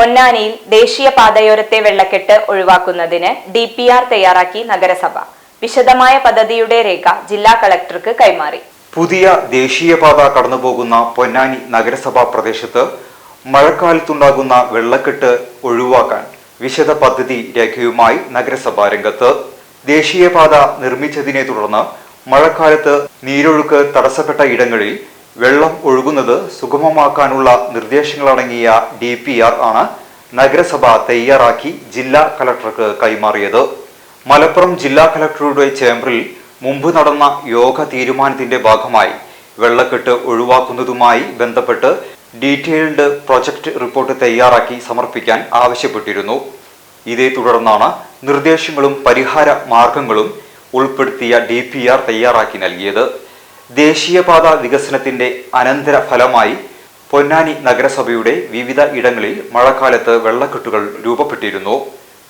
പൊന്നാനിയിൽ ദേശീയ പാതയോരത്തെ വെള്ളക്കെട്ട് ഒഴിവാക്കുന്നതിന് ഡി പി ആർ തയ്യാറാക്കി നഗരസഭ. വിശദമായ പദ്ധതിയുടെ രേഖ ജില്ലാ കളക്ടർക്ക് കൈമാറി. പുതിയ ദേശീയപാത കടന്നുപോകുന്ന പൊന്നാനി നഗരസഭാ പ്രദേശത്ത് മഴക്കാലത്തുണ്ടാകുന്ന വെള്ളക്കെട്ട് ഒഴിവാക്കാൻ വിശദ പദ്ധതി രേഖയുമായി നഗരസഭ രംഗത്ത്. ദേശീയപാത നിർമ്മിച്ചതിനെ തുടർന്ന് മഴക്കാലത്ത് നീരൊഴുക്ക് തടസ്സപ്പെട്ട ഇടങ്ങളിൽ വെള്ളം ഒഴുകുന്നത് സുഗമമാക്കാനുള്ള നിർദ്ദേശങ്ങളടങ്ങിയ ഡി പി ആർ ആണ് നഗരസഭ തയ്യാറാക്കി ജില്ലാ കലക്ടർക്ക് കൈമാറിയത്. മലപ്പുറം ജില്ലാ കലക്ടറുടെ ചേംബറിൽ മുമ്പ് നടന്ന യോഗ തീരുമാനത്തിന്റെ ഭാഗമായി വെള്ളക്കെട്ട് ഒഴിവാക്കുന്നതുമായി ബന്ധപ്പെട്ട് ഡീറ്റെയിൽഡ് പ്രൊജക്ട് റിപ്പോർട്ട് തയ്യാറാക്കി സമർപ്പിക്കാൻ ആവശ്യപ്പെട്ടിരുന്നു. ഇതേ തുടർന്നാണ് നിർദ്ദേശങ്ങളും പരിഹാര മാർഗങ്ങളും ഉൾപ്പെടുത്തിയ ഡി തയ്യാറാക്കി നൽകിയത്. ദേശീയപാത വികസനത്തിന്റെ അനന്തര ഫലമായി പൊന്നാനി നഗരസഭയുടെ വിവിധ ഇടങ്ങളിൽ മഴക്കാലത്ത് വെള്ളക്കെട്ടുകൾ രൂപപ്പെട്ടിരുന്നു.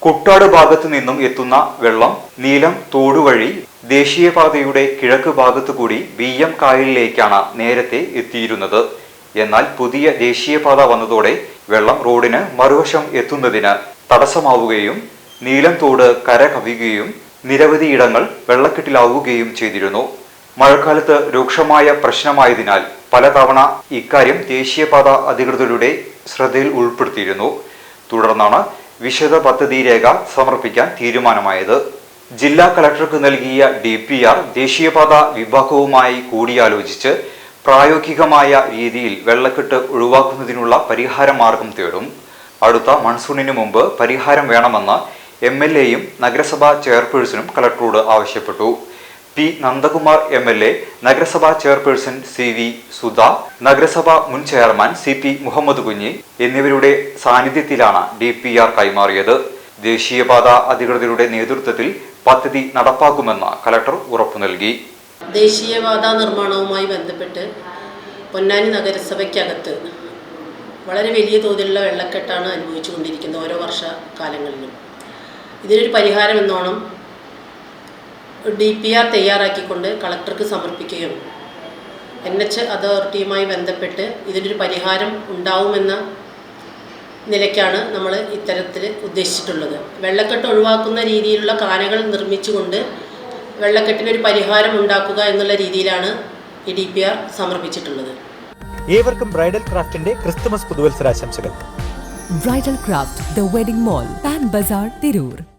കുട്ടാട് ഭാഗത്തു നിന്നും എത്തുന്ന വെള്ളം നീലം തോടുവഴി ദേശീയപാതയുടെ കിഴക്ക് ഭാഗത്തു കൂടി വി എം കായലിലേക്കാണ് നേരത്തെ എത്തിയിരുന്നത്. എന്നാൽ പുതിയ ദേശീയപാത വന്നതോടെ വെള്ളം റോഡിന് മറുവശം എത്തുന്നതിന് തടസ്സമാവുകയും നീലം തോട് കര കവിയുകയും നിരവധി ഇടങ്ങൾ വെള്ളക്കെട്ടിലാവുകയും ചെയ്തിരുന്നു. മഴക്കാലത്ത് രൂക്ഷമായ പ്രശ്നമായതിനാൽ പലതവണ ഇക്കാര്യം ദേശീയപാത അധികൃതരുടെ ശ്രദ്ധയിൽ ഉൾപ്പെടുത്തിയിരുന്നു. തുടർന്നാണ് വിശദ പദ്ധതി രേഖ സമർപ്പിക്കാൻ തീരുമാനമായത്. ജില്ലാ കളക്ടർക്ക് നൽകിയ ഡി പി ആർ ദേശീയപാത വിഭാഗവുമായി കൂടിയാലോചിച്ച് പ്രായോഗികമായ രീതിയിൽ വെള്ളക്കെട്ട് ഒഴിവാക്കുന്നതിനുള്ള പരിഹാര മാർഗം തേടും. അടുത്ത മൺസൂണിന് മുമ്പ് പരിഹാരം വേണമെന്ന് എം എൽ എയും നഗരസഭാ ചെയർപേഴ്സണും കളക്ടറോട് ആവശ്യപ്പെട്ടു. P Nandakumar M L A നഗരസഭാ ചെയർപേഴ്സൺ സി വി സുധ നഗരസഭാ മുൻ chairman C P Muhammad Kunhi എന്നിവരുടെ സാന്നിധ്യത്തിലാണ് ഡി പി ആർ കൈമാറിയത്. ദേശീയപാത അധികൃതരുടെ നേതൃത്വത്തിൽ പദ്ധതി നടപ്പാക്കുമെന്ന് കലക്ടർ ഉറപ്പു നൽകി. ദേശീയപാത നിർമ്മാണവുമായി ബന്ധപ്പെട്ട് പൊന്നാനി നഗരസഭയ്ക്കകത്ത് വളരെ വലിയ തോതിലുള്ള വെള്ളക്കെട്ടാണ് അനുഭവിച്ചുകൊണ്ടിരിക്കുന്നത് ഓരോ വർഷ കാലങ്ങളിലും. ഇതിനൊരു പരിഹാരം എന്നോണം ഡി പി ആർ തയ്യാറാക്കിക്കൊണ്ട് കളക്ടർക്ക് സമർപ്പിക്കുകയും എൻ എച്ച് അതോറിറ്റിയുമായി ബന്ധപ്പെട്ട് ഇതിനൊരു പരിഹാരം ഉണ്ടാവുമെന്ന നിലയ്ക്കാണ് നമ്മൾ ഇത്തരത്തിൽ ഉദ്ദേശിച്ചിട്ടുള്ളത്. വെള്ളക്കെട്ട് ഒഴിവാക്കുന്ന രീതിയിലുള്ള കാനകൾ നിർമ്മിച്ചുകൊണ്ട് വെള്ളക്കെട്ടിനൊരു പരിഹാരം ഉണ്ടാക്കുക എന്നുള്ള രീതിയിലാണ് ഈ ഡി പി ആർ സമർപ്പിച്ചിട്ടുള്ളത്. ഏവർക്കും ബ്രൈഡൽ ക്രാഫ്റ്റിന്റെ Christmas പുതുവത്സരാശംസകൾ. Bridal craft the wedding mall Pan Bazaar Tirur.